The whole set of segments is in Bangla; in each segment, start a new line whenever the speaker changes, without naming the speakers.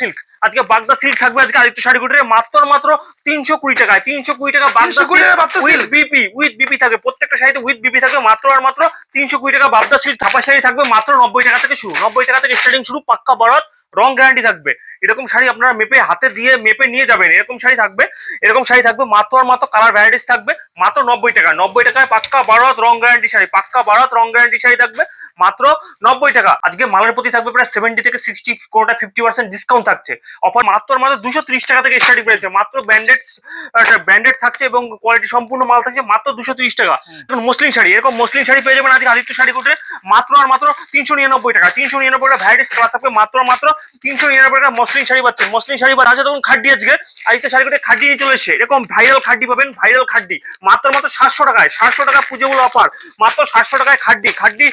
সিল্ক। আজকে বাগদা সিল্ক থাকবে আজকে আদিত্য শাড়ি কুটিরে মাত্র মাত্র তিনশো কুড়ি টাকায় তিনশো কুড়ি টাকা বাগদা
320
উইথ বিপি উইথ বিপি থাকবে। প্রত্যেকটা শাড়িতে উইথ বিপি থাকবে মাত্র আর মাত্র তিনশো কুড়ি টাকা বাগদা সিল্ক থাপা শাড়ি থাকবে মাত্র নব্বই টাকা থেকে শুরু। নব্বই টাকা থেকে স্টার্টিং শুরু পাক্কা বরাত রং গ্যারান্টি থাকবে। এরকম শাড়ি আপনারা মেপে হাতে দিয়ে মেপে নিয়ে যাবেন। এরকম শাড়ি থাকবে এরকম শাড়ি থাকবে মাত্র আর মাত্র কালার ভ্যারাইটিস থাকবে মাত্র নব্বই টাকা। নব্বই টাকায় পাক্কা বারত রং গ্যারান্টি শাড়ি। পাক্কা বারত রং গ্যারান্টি শাড়ি থাকবে। মাত্র নব্বই টাকা। আজকে মালের প্রতি থাকবে প্রায় সেভেন্টি থেকে সিক্সটি কোনোটা ফিফটি পার্সেন্ট ডিসকাউন্ট থাকছে। অফার মাত্র মাত্র দুশো ত্রিশ টাকা থেকে স্টার্টিং পেয়েছে মাত্র ব্র্যান্ডেড ব্র্যান্ডেড থাকছে এবং কোয়ালিটি সম্পূর্ণ মাল থাকছে মাত্র দুশো ত্রিশ টাকা। এখন মুসলিম শাড়ি। এরকম মুসলিম শাড়ি পেয়ে যাবেন আজকে আদিত্য শাড়ি কোটে মাত্র আর মাত্র তিনশো নিরানব্বই টাকা। তিনশো নিরানব্বই টাকা ভ্যারাইটিস কালার থাকবে। মাত্র মাত্র তিনশো নিরানব্বই টাকা মসলিন শাড়ি পাচ্ছেন। মসলিন শাড়ি বা আছে তখন খাড্ডি আজকে। আদিত্য শাড়ি কোটে খাড্ডি নিয়ে চলে এসছে। এরকম ভাইরাল খাড্ডি পাবেন ভাইরাল খাড্ডি। মাত্র মাত্র সাতশো টাকায়। সাতশো টাকা পুজোগুলো অফার মাত্র সাতশো টাকায় খাড্ডি। খাড্ডি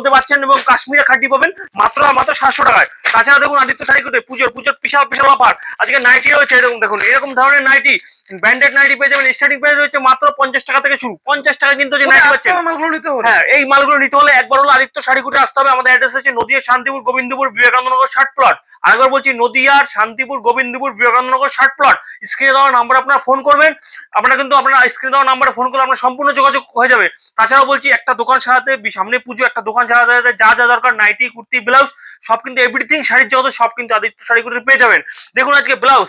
মধ্যে পাচ্ছেন এবং কাশ্মীরে খাটি পাবেন মাত্র মাত্র সাতশো টাকায়। তাছাড়া দেখুন আদিত্য শাড়ি কোটে পুজোর পুজোর বিশাল বিশাল অফার। আজকে নাইটি রয়েছে এরকম দেখুন এরকম ধরনের নাইটি ব্র্যান্ডেড নাইটি পেয়ে যাবেন স্টার্টিং প্রাইস রয়েছে মাত্র পঞ্চাশ টাকা থেকে শুরু। পঞ্চাশ টাকা কিন্তু যে নাইটি পাচ্ছেন। হ্যাঁ এই মালগুলো নিতে হলে একবার হলো আদিত্য শাড়িকুটে আসতে হবে। আমাদের অ্যাড্রেস হচ্ছে নদীয়া শান্তিপুর গোবিন্দপুর বিবেকানন্দনগর ষাট প্লট আরেকবার বলছি, নদিয়ার, শান্তিপুর, গোবিন্দপুর বিবেকানন্দনগর ষাট প্লট স্ক্রিনে দেওয়া নাম্বার আপনারা ফোন করবেন। আপনারা কিন্তু আপনারা স্ক্রিনে দেওয়া নাম্বারে ফোন করলে আপনার সম্পূর্ণ যোগাযোগ হয়ে যাবে। তাছাড়াও বলছি, একটা দোকান সারাতে সামনে পুজো, একটা দোকান সারাতে যা যা দরকার নাইটি কুর্তি ব্লাউজ সব কিন্তু এভরিথিং শাড়ির জগতে, সব কিন্তু আদিত্য শাড়িগুলো পেয়ে যাবেন। দেখুন আজকে ব্লাউজ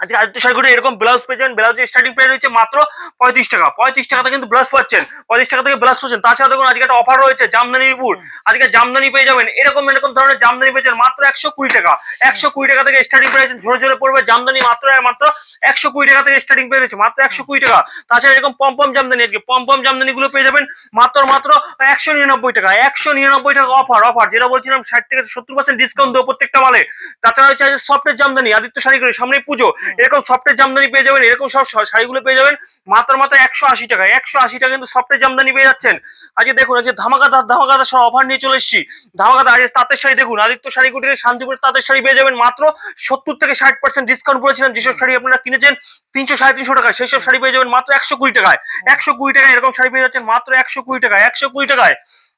আজকে আদিত্য শাড়িগুলো এরকম ব্লাউজ পেয়ে যাবেন ব্লাউজের স্টার্টিং প্রাইস রয়েছে মাত্র পঁয়ত্রিশ টাকা। পঁয়ত্রিশ টাকাতে কিন্তু ব্লাউজ পাচ্ছেন। পঁয়ত্রিশ টাকা থেকে ব্লাউজ পাচ্ছেন। তাছাড়া দেখুন আজকে একটা অফার রয়েছে জামদানির উপর আজকে জামদানি পেয়ে যাবেন। এরকম এরকম ধরনের জামদানি পেয়ে যাবেন মাত্র একশো কুড়ি টাকা। একশো কুড়ি টাকা থেকে স্টার্টিং প্রাইস ঝরে ঝরে পড়বে জামদানি মাত্র মাত্র একশো কুড়ি টাকা থেকে স্টার্টিং প্রাইস রয়েছে মাত্র একশো কুড়ি টাকা। তাছাড়া এরকম পম্পম জামদানি আজকে পম্পম জামদানি গুলো পেয়ে যাবেন মাত্র মাত্র একশো নিরানব্বই টাকা। একশো নিরানব্বই টাকা অফার অফার যেটা বলছিলাম ষাট থেকে সত্তর পার্সেন্ট ডিসকাউন্ট দেবো প্রত্যেকটা মালে। তাছাড়া হচ্ছে আজকে সফটের জামদানি আদিত্য শাড়ি করে সামনে পুজো। এরকম সফটের জামদানি পেয়ে যাবেন, এরকম সব শাড়িগুলো পেয়ে যাবেন। মাত্র মাত্র একশো আশি টাকা, একশো আশি টাকা কিন্তু সফটের জামদানি পেয়ে যাচ্ছেন। আজকে দেখুন, আজকে ধামাকাদার ধামাকাদার সব অফার নিয়ে চলে এসেছি। ধামাকাদার আজকে তাঁতের শাড়ি দেখুন, আদিত্য শাড়ি কুটিরে শান্তিপুরের তাঁতের শাড়ি পেয়ে যাবেন মাত্র সত্তর থেকে ষাট পার্সেন্ট ডিসকাউন্ট করেছিলেন যেসব শাড়ি আপনারা কিনেছেন, তিনশো সাড়ে তিনশো টাকা, সেই সব শাড়ি পেয়ে যাবেন মাত্র একশো কুড়ি টাকায়। একশো কুড়ি টাকায় এরকম শাড়ি পেয়ে যাচ্ছেন মাত্র একশো কুড়ি টাকায়, একশো কুড়ি টাকায়।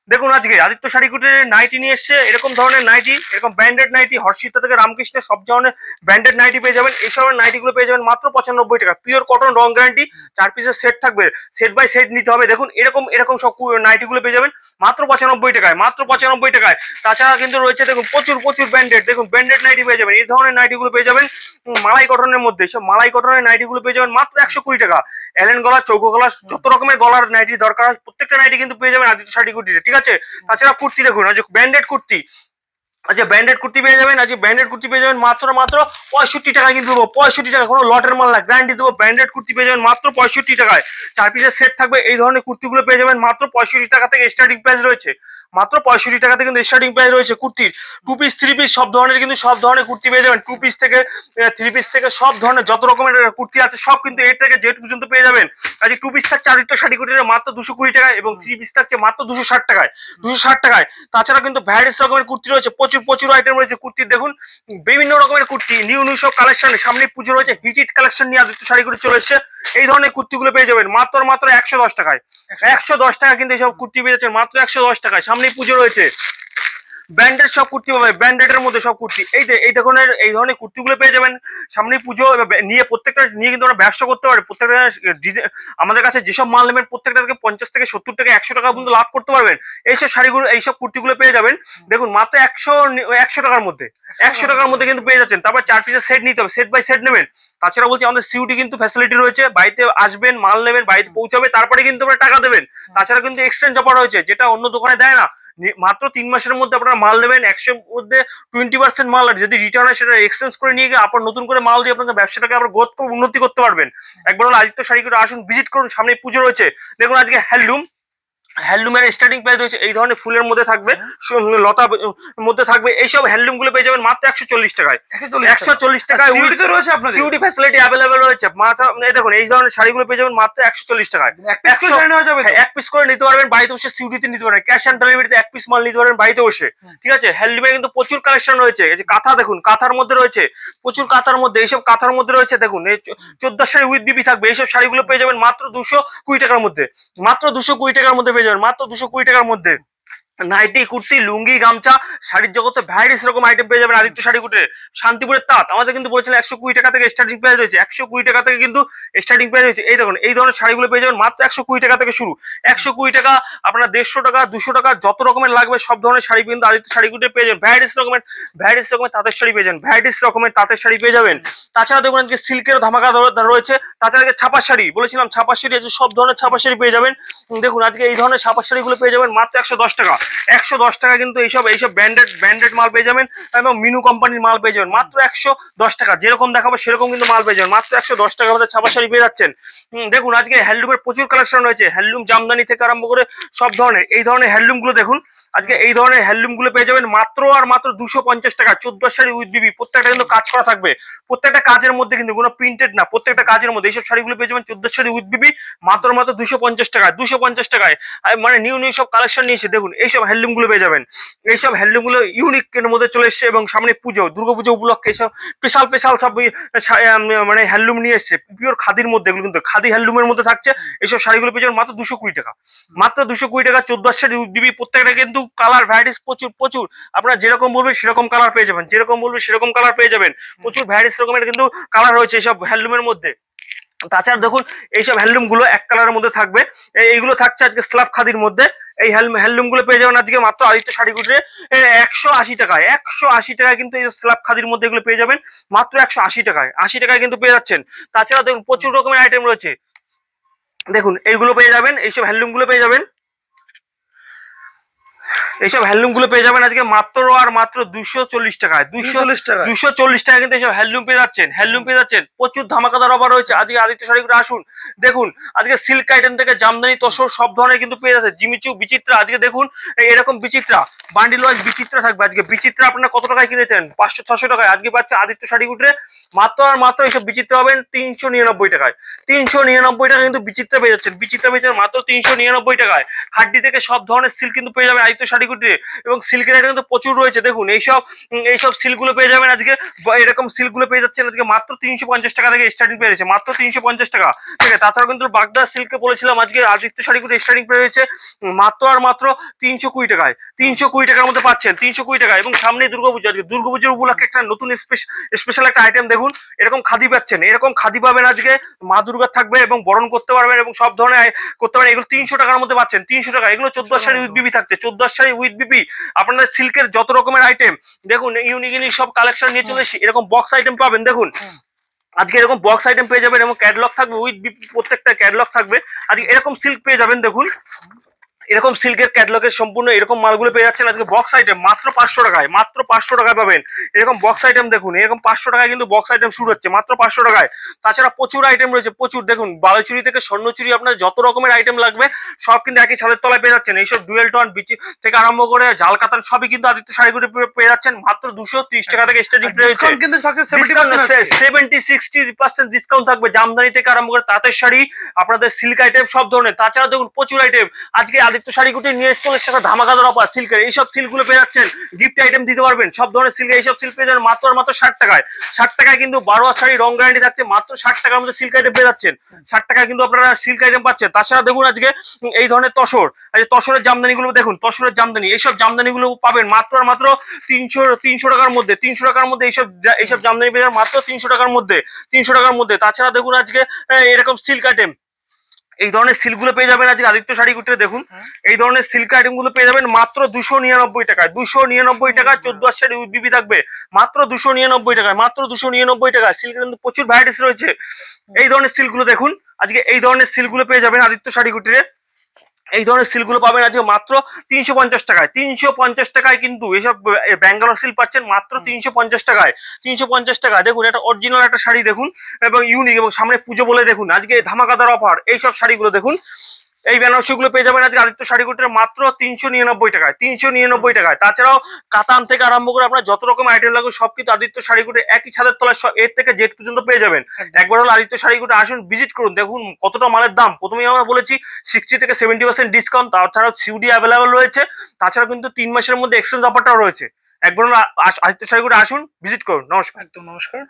দেখুন আজকে আদিত্য শাড়ি কুটিরে নাইটি নিয়ে এসছে, এরকম ধরনের নাইটি, এরকম ব্র্যান্ডেড নাইটি হর্ষিতা থেকে রামকৃষ্ণের সব ধরনের ব্র্যান্ডেড নাইটি পেয়ে যাবেন। এই সব নাইটি গুলো পেয়ে যাবেন মাত্র পঁচানব্বই টাকা। পিওর কটন রং গ্যারান্টি চার পিসের সেট থাকবে। সেট বাই সেট নিতে হবে। দেখুন, এরকম এরকম সব নাইটিগুলো পেয়ে যাবেন মাত্র পঁচানব্বই টাকায়, মাত্র পঁচানব্বই টাকায়। তাছাড়া কিন্তু রয়েছে, দেখুন, প্রচুর প্রচুর ব্র্যান্ডেড দেখুন ব্র্যান্ডেড নাইটি পেয়ে যাবেন। এই ধরনের নাইটিগুলো পেয়ে যাবেন মালাই কটনের মধ্যে। সব মালাই কটনের নাইটিগুলো পেয়ে যাবেন মাত্র একশো কুড়ি টাকা। এলেন গলা চৌকো গলা যত রকমের গলার নাইটি দরকার হয় প্রত্যেকটা নাইটি কিন্তু পেয়ে যাবেন আদিত্য শাড়ি কুর্তিতে ঠিক আছে? তাছাড়া কুর্তি দেখুন আজ ব্র্যান্ডেড কুর্তি আচ্ছা ব্র্যান্ডেড কুর্তি পেয়ে যাবেন আজকে ব্র্যান্ডেড কুর্তি পেয়ে যাবেন মাত্র মাত্র পঁয়ষট্টি টাকায় কিন্তু দেবো পঁয়ষট্টি টাকা কোনো লটের মাল না গ্যারান্টি দেবো ব্র্যান্ডেড কুর্তি পেয়ে যাবেন মাত্র পঁয়ষট্টি টাকায়। চার পিসের সেট থাকবে এই ধরনের কুর্তিগুলো পেয়ে যাবেন মাত্র পঁয়ষট্টি টাকা থেকে স্টার্টিং প্রাইস রয়েছে। মাত্র পঁয়ষট্টি টাকাতে কিন্তু স্টার্টিং প্রাইস রয়েছে কুর্তির। টু পিস থ্রি পিস সব ধরনের কিন্তু সব ধরনের কুর্তি পেয়ে যাবেন। টু পিস থেকে থ্রি পিস থেকে সব ধরনের যত রকমের কুর্তি আছে সব কিন্তু এর থেকে জেড পর্যন্ত পেয়ে যাবেন। আজকে টু পিস থাকছে আদিত্য শাড়ি কুর্তিটা মাত্র দুশো কুড়ি টাকায় এবং থ্রি পিস থাকছে মাত্র দুশো ষাট টাকায়। দুশো ষাট টাকায়। তাছাড়া কিন্তু ভ্যারাইটিস রকমের কুর্তি রয়েছে। প্রচুর প্রচুর আইটেম রয়েছে কুর্তির। দেখুন, বিভিন্ন রকমের কুর্তি নিউ নিউ সব কালেকশন সামনে পুজো রয়েছে হিট কালেকশন নিয়ে আদিত্য শাড়ি করে চলে এসছে। এই ধরনের কুর্তিগুলো পেয়ে যাবেন। মাত্র মাত্র একশো দশ টাকায়। একশো দশ টাকা কিন্তু এইসব কুর্তি পেয়ে যাচ্ছেন। মাত্র একশো দশ টাকায়। সামনে পুজো রয়েছে। ব্র্যান্ডেড সব কুর্তি পাবে ব্র্যান্ডেড এর মধ্যে সব কুর্তি। এই যে এই ধরনের এই ধরনের কুর্তিগুলো পেয়ে যাবেন। সামনে পুজো নিয়ে প্রত্যেকটা নিয়ে কিন্তু আমরা ব্যবসা করতে পারি প্রত্যেকটা আমাদের কাছে যেসব মাল নেবেন প্রত্যেকটা থেকে পঞ্চাশ থেকে সত্তর থেকে একশো টাকা পর্যন্ত লাভ করতে পারবেন। এইসব শাড়িগুলো এইসব কুর্তিগুলো পেয়ে যাবেন। দেখুন মাত্র একশো একশো টাকার মধ্যে। একশো টাকার মধ্যে কিন্তু পেয়ে যাচ্ছেন। তারপর চার পিসের সেট নিতে হবে। সেট বাই সেট নেবেন। তাছাড়া বলছি আমাদের সিউটি কিন্তু ফ্যাসিলিটি রয়েছে। বাড়িতে আসবেন মাল নেবেন বাড়িতে পৌঁছাবে তারপরে কিন্তু আপনারা টাকা দেবেন। তাছাড়া কিন্তু এক্সচেঞ্জ অফার রয়েছে যেটা অন্য দোকানে দেয় নি- মাত্র তিন মাসের মধ্যে আপনারা মাল নেবেন একশোর মধ্যে টোয়েন্টি পার্সেন্ট মাল আর যদি রিটার্ন হয় সেটা এক্সচেঞ্জ করে নিয়ে গিয়ে আবার নতুন করে মাল দিয়ে আপনাদের ব্যবসাটাকে আবার গ্রোথ করে উন্নতি করতে পারবেন। একবার হলো আদিত্য শাড়ি করে আসুন ভিজিট করুন সামনে পুজো রয়েছে। দেখুন আজকে হ্যান্ডলুম হ্যান্ডলুমের স্টার্টিং প্রাইস রয়েছে এই ধরনের ফুলের মধ্যে থাকবে সু- লতা মধ্যে থাকবে এইসব হ্যান্ডলুমগুলো পেয়ে যাবেন মাত্র একশো চল্লিশ টাকায়। একশো চল্লিশ টাকায়
সিউড়ি তো রয়েছে আপনাদের?
সিউডি ফ্যাসিলিটি অ্যাভেলেবেল রয়েছে। মাথা দেখুন এই ধরনের শাড়িগুলো পেয়ে যাবেন মাত্র একশো চল্লিশ টাকায়।
এক পিস করে?
হ্যাঁ, করে নিতে পারবেন বাড়িতে বসে সিউডিতে নিতে পারবেন। ক্যাশ অন ডেলিভারিতে এক পিস মাল নিতে পারবেন বাড়িতে বসে। ঠিক আছে? হ্যান্ডলুমে কিন্তু প্রচুর কালেকশন রয়েছে। এই যে কাঁথা দেখুন কাঁথার মধ্যে রয়েছে প্রচুর কাঁথার মধ্যে এইসব কাঁথার মধ্যে রয়েছে দেখুন চোদ্দ শাড়ি উইথ বিবি থাকবে এইসব শাড়িগুলো পেয়ে যাবেন মাত্র দুশো কুড়ি টাকার মধ্যে। মাত্র দুশো কুড়ি টাকার মধ্যে পেয়ে যাবেন মাত্র দুশো কুড়ি টাকার মধ্যে। নাইটি, কুর্তি, লুঙ্গি, গামছা, শাড়ির জগতে ভ্যারাইটিস রকম আইটেম পেয়ে যাবেন আদিত্য শাড়ি কুটে। শান্তিপুরের তাঁত, আমাদের কিন্তু বলেছিলেন একশো কুড়ি টাকা থেকে স্টার্টিং প্রাইস রয়েছে। একশো কুড়ি টাকা থেকে কিন্তু স্টার্টিং প্রাইস রয়েছে। এই দেখুন, এই ধরনের শাড়িগুলো পেয়ে যাবেন মাত্র একশো কুড়ি টাকা থেকে শুরু। একশো কুড়ি টাকা, আপনার দেড়শো টাকা, দুশো টাকা, যত রকমের লাগবে, সব ধরনের শাড়ি কিন্তু আদিত্য শাড়ি কুটে পেয়ে যাবেন। ভ্যারাইটিস রকমের ভ্যারাইটিস রকমের তাঁতের শাড়ি পেয়ে যাবেন। ভ্যারাইটিস রকমের তাঁতের শাড়ি পেয়ে যাবেন। তাছাড়া দেখুন, আজকে সিল্কের ধামাকা রয়েছে। তাছাড়া ছাপা শাড়ি, বলেছিলাম ছাপা শাড়ি আছে, সব ধরনের ছাপা শাড়ি পেয়ে যাবেন। দেখুন, আজকে এই ধরনের ছাপা শাড়িগুলো পেয়ে যাবেন মাত্র একশো দশ টাকা। একশো দশ টাকা কিন্তু এইসব এইসব ব্র্যান্ডেড ব্র্যান্ডেড মাল পেয়ে যাবেন এবং মিনু কোম্পানির মাল পেয়ে যাবেন। মাত্র একশো দশ টাকা, যেরকম দেখাবো সেরকম কিন্তু মাল পেয়ে যাবেন। মাত্র একশো দশ টাকা আমাদের ছাপা শাড়ি পেয়ে যাচ্ছেন। দেখুন, আজকে হ্যান্ডলুমের প্রচুর কালেকশন রয়েছে। হ্যান্ডলুম জামদানি থেকে আরম্ভ করে সব ধরনের, এই ধরনের হ্যান্ডলুমগুলো দেখুন। আজকে এই ধরনের হ্যান্ডলুমগুলো পেয়ে যাবেন মাত্র আর মাত্র দুশো পঞ্চাশ টাকা, চোদ্দ শাড়ি উইথ বিবি প্রত্যেকটা কিন্তু কাজ করা থাকবে। প্রত্যেকটা কাজের মধ্যে কিন্তু, কোনো প্রিন্টেড না, প্রত্যেকটা কাজের মধ্যে এইসব শাড়িগুলো পেয়ে যাবেন চোদ্দ শাড়ি উইথ বিবি মাত্র মাত্র দুশো পঞ্চাশ টাকা দুশো পঞ্চাশ টাকায়। মানে নিউ নিউ সব কালেকশন নিয়েছে দেখুন, এইসব হ্যান্ডলুমগুলো পেয়ে যাবেন। এইসব হ্যান্ডলুমগুলো ইউনিক এর মধ্যে চলে এসছে এবং সামনে পুজো দুর্গাপুজো উপলক্ষে এইসব স্পেশাল স্পেশাল সব মানে হ্যান্ডলুম নিয়ে এসছে। পিওর খাদির মধ্যে এগুলো কিন্তু, খাদি হ্যান্ডলুমের মধ্যে থাকছে। এইসব শাড়িগুলো পেয়ে যাবেন মাত্র দুশো কুড়ি টাকা। মাত্র দুশো কুড়ি টাকা, চোদ্দ শাড়ি দিবি প্রত্যেকটা কিন্তু কালার ভ্যারাইটিস প্রচুর প্রচুর। আপনারা যেরকম বলবেন সেরকম কালার পেয়ে যাবেন। যেরকম বলবেন সেরকম কালার পেয়ে যাবেন। প্রচুর ভ্যারাইটিস রকমের কিন্তু কালার রয়েছে এইসব হ্যান্ডলুমের মধ্যে। তাছাড়া দেখুন, এইসব হ্যান্ডলুমগুলো এক কালারের মধ্যে থাকবে। এইগুলো থাকছে আজকে স্লাব খাদির মধ্যে। এই হ্যান্ডলুমগুলো পেয়ে যাবেন আজকে মাত্র আদিত্য শাড়ি গুটরে একশো আশি টাকায়, একশো আশি টাকায় কিন্তু এই স্ল্যাব খাদির মধ্যে এগুলো পেয়ে যাবেন, মাত্র একশো আশি টাকায়। আশি টাকায় কিন্তু পেয়ে যাচ্ছেন। তাছাড়া দেখুন, প্রচুর রকমের আইটেম রয়েছে। দেখুন, এইগুলো পেয়ে যাবেন, এইসব হ্যান্ডলুমগুলো পেয়ে যাবেন। এইসব হ্যান্ডলুমগুলো পেয়ে যাবেন আজকে মাত্র আর মাত্র দুশো চল্লিশ টাকায়। দুশো
চল্লিশ টাকা
দুশো চল্লিশ টাকা কিন্তু এইসব হ্যান্ডলুম পেয়ে যাচ্ছেন হ্যান্ডলুম পেয়ে যাচ্ছেন। প্রচুর ধামাকাদার অফার রয়েছে। আজকে আদিত্য শাড়িগুলো আসুন। দেখুন আজকে সিল্ক আইটেম থেকে জামদানি তসর সব ধরনের কিন্তু পেয়ে যাচ্ছে। জিমিচু বিচিত্রা আজকে দেখুন এরকম বিচিত্রা বান্ডিল ওয়াইজ বিচিত্রা থাকবে আজকে। বিচিত্রা আপনারা কত টাকায় কিনেছেন? পাঁচশো ছশো টাকায়। আজকে পাচ্ছে আদিত্য শাড়ি উঠে মাত্র আর মাত্র এইসব বিচিত্রা পাবেন তিনশো নিরানব্বই টাকায়। তিনশো নিরানব্বই টাকা কিন্তু বিচিত্রা পেয়ে যাচ্ছেন। বিচিত্রা পেয়ে যাচ্ছেন মাত্র তিনশো নিরানব্বই টাকায়। খাড্ডি থেকে সব ধরনের সিল্ক কিন্তু পেয়ে যাবেন আদিত্য শাড়ি কুটিরে। এবং সিল্কের আইটেম কিন্তু প্রচুর রয়েছে, দেখুন, এইসব এইসব সিল্কগুলো পেয়ে যাবেন আজকে এরকম সিল্কগুলো পেয়ে যাচ্ছেন আজকে মাত্র তিনশো পঞ্চাশ টাকা থেকে স্টার্টিং পেয়ে মাত্র তিনশো পঞ্চাশ টাকা। ঠিক আছে তাছাড়া কিন্তু বাগদা সিল্কে বলেছিলাম আজকে আদিত্য শাড়িগুলো স্টার্টিং পেয়ে রয়েছে মাত্র আর মাত্র তিনশো কুড়ি টাকায়। তিনশো কুড়ি টাকার মধ্যে পাচ্ছেন তিনশো কুড়ি টাকা। এবং সামনে দুর্গাপুজো আজকে দুর্গাপুজোর উপলক্ষে একটা নতুন স্পেশাল একটা আইটেম দেখুন এরকম খাদি পাচ্ছেন এরকম খাদি পাবেন আজকে। মা দুর্গা থাকবে এবং বরণ করতে পারবেন এবং সব ধরনের করতে পারেন এগুলো তিনশো টাকার মধ্যে পাচ্ছেন তিনশো টাকা। এগুলো চোদ্দ শাড়ি উইথ বিবি থাকছে। চোদ্দ শাড়ি উইথ বিবি আপনাদের সিল্কের যত রকমের আইটেম দেখুন ইউনিক ইউনিক সব কালেকশন নিয়ে চলে এসেছি। এরকম বক্স আইটেম পাবেন দেখুন। আজকে এরকম বক্স আইটেম পেয়ে যাবেন এবং ক্যাটলগ থাকবে উইথ প্রত্যেকটা ক্যাটলগ থাকবে। আজকে এরকম সিল্ক পেয়ে যাবেন দেখুন। এরকম সিল্কের ক্যাটলগের সম্পূর্ণ এরকম মালগুলো পেয়ে যাচ্ছেন। আজকে বক্স আইটেম মাত্র পাঁচশো টাকায় মাত্র পাঁচশো টাকায় পাবেন। এরকম বক্স আইটেম দেখুন এরকম পাঁচশো টাকায় কিন্তু বক্স আইটেম শুরু হচ্ছে মাত্র পাঁচশো টাকায়। তাছাড়া প্রচুর আইটেম রয়েছে প্রচুর। দেখুন বালুচুরি থেকে স্বর্ণচুরি আপনার যত রকমের আইটেম লাগবে সব কিন্তু একই ছাদের তলায় পেয়ে যাচ্ছেন। এইসব ডুয়েল টন বিচি থেকে আরম্ভ করে জাল কাতান সবই কিন্তু আদিত্য শাড়িগুলো পেয়ে- যাচ্ছেন। মাত্র দুশো ত্রিশ টাকা থেকে স্টার্টিং
কিন্তু সেভেন্টি
সিক্সটি পার্সেন্ট ডিসকাউন্ট থাকবে। জামদানি থেকে আরম্ভ করে তাঁতের শাড়ি আপনাদের সিল্ক আইটেম সব ধরনের। তাছাড়া দেখুন প্রচুর আইটেম আজকে আদিত্য শাড়ি কুটি নিয়ে চলে এসছে একটা ধামাকাদার অফার সিল্কের। এইসব সিল্কগুলো পেয়ে যাচ্ছেন গিফট আইটেম দিতে পারবেন। সব ধরনের সিল্ক এইসব সিল্ক পেয়ে যাবেন মাত্র মাত্র ষাট টাকায়। ষাট টাকায় কিন্তু বারো শাড়ি, রং গ্যারান্টি থাকছে, মাত্র ষাট টাকার মধ্যে সিল্ক আইটেম পেয়ে যাচ্ছেন। ষাট টাকায় কিন্তু আপনারা সিল্ক আইটেম পাচ্ছেন। তাছাড়া দেখুন আজকে এই ধরনের তসর আজকে তসরের জামদানিগুলো, দেখুন, তসরের জামদানি, এইসব জামদানিগুলো পাবেন মাত্র আর মাত্র তিনশো তিনশো টাকার মধ্যে। তিনশো টাকার মধ্যে এইসব এইসব জামদানি পেয়ে যাবেন মাত্র তিনশো টাকার মধ্যে, তিনশো টাকার মধ্যে। তাছাড়া দেখুন আজকে এরকম সিল্ক আইটেম এই ধরনের সিল্কগুলো পেয়ে যাবেন আজকে আদিত্য শাড়ি কুটিরে দেখুন এই ধরনের সিল্ক আইটেমগুলো পেয়ে যাবেন মাত্র দুশো নিরানব্বই টাকায়। দুশো নিরানব্বই টাকা চোদ্দ শাড়ি বিবি থাকবে। মাত্র দুশো নিরানব্বই টাকায় মাত্র দুশো নিরানব্বই টাকা সিল্কের কিন্তু প্রচুর ভ্যারাইটিস রয়েছে। এই ধরনের সিল্কগুলো দেখুন। আজকে এই ধরনের সিল্কগুলো পেয়ে যাবেন আদিত্য শাড়ি কুটিরে এই ধরনের সিলগুলো পাবেন আজকে মাত্র তিনশো পঞ্চাশ টাকায়। তিনশো পঞ্চাশ টাকায় কিন্তু এসব ব্যাঙ্গালোর সিল পাচ্ছেন মাত্র তিনশো পঞ্চাশ টাকায়। তিনশো পঞ্চাশ টাকা দেখুন একটা অরিজিনাল একটা শাড়ি দেখুন এবং ইউনিক এবং সামনে পুজো বলে দেখুন আজকে ধামাকাদার অফার এইসব শাড়িগুলো দেখুন। এই বেনারসিগুলো পেয়ে যাবেন আজকে আদিত্য শাড়ি কুটিরে মাত্র তিনশো নিরানব্বই টাকায় তিনশো নিরানব্বই টাকায়। তাছাড়াও কাতান থেকে আরম্ভ করে আপনার যত রকম আইটেম লাগবে সব কিন্তু আদিত্য শাড়ি কুটির একই ছাদের তলায় সব এর থেকে জেড পর্যন্ত পেয়ে যাবেন। একবার হলো আদিত্য শাড়ি কুটে আসুন ভিজিট করুন। দেখুন কতটা মালের দাম। প্রথমেই আমরা বলেছি সিক্সটি থেকে সেভেন্টি পার্সেন্ট ডিসকাউন্ট তাছাড়াও সিউডি অ্যাভেলেবেল রয়েছে। তাছাড়া কিন্তু তিন মাসের মধ্যে এক্সচেঞ্জ অফারটাও রয়েছে। একবার হলো আদিত্য শাড়ি কুটে আসুন ভিজিট করুন। নমস্কার।
একদম নমস্কার।